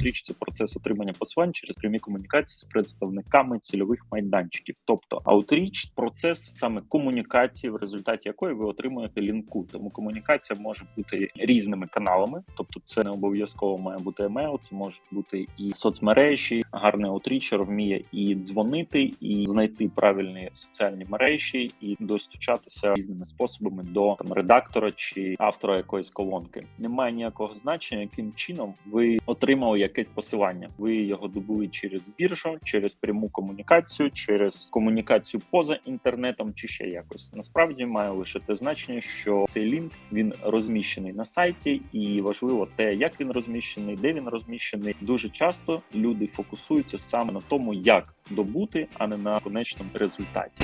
Outreach – це процес отримання посилань через прямі комунікації з представниками цільових майданчиків. Тобто Outreach – процес саме комунікації, в результаті якої ви отримуєте лінку. Тому комунікація може бути різними каналами, тобто це не обов'язково має бути емейл, це можуть бути і соцмережі. Гарний аутрічер вміє і дзвонити, і знайти правильні соціальні мережі, і достучатися різними способами до там редактора чи автора якоїсь колонки. Немає ніякого значення, яким чином ви отримали якесь посилання. Ви його добули через біржу, через пряму комунікацію, через комунікацію поза інтернетом, чи ще якось. Насправді має лише те значення, що цей лінк він розміщений на сайті, і важливо те, як він розміщений, де він розміщений. Дуже часто люди фокусуються саме на тому, як добути, а не на конечному результаті.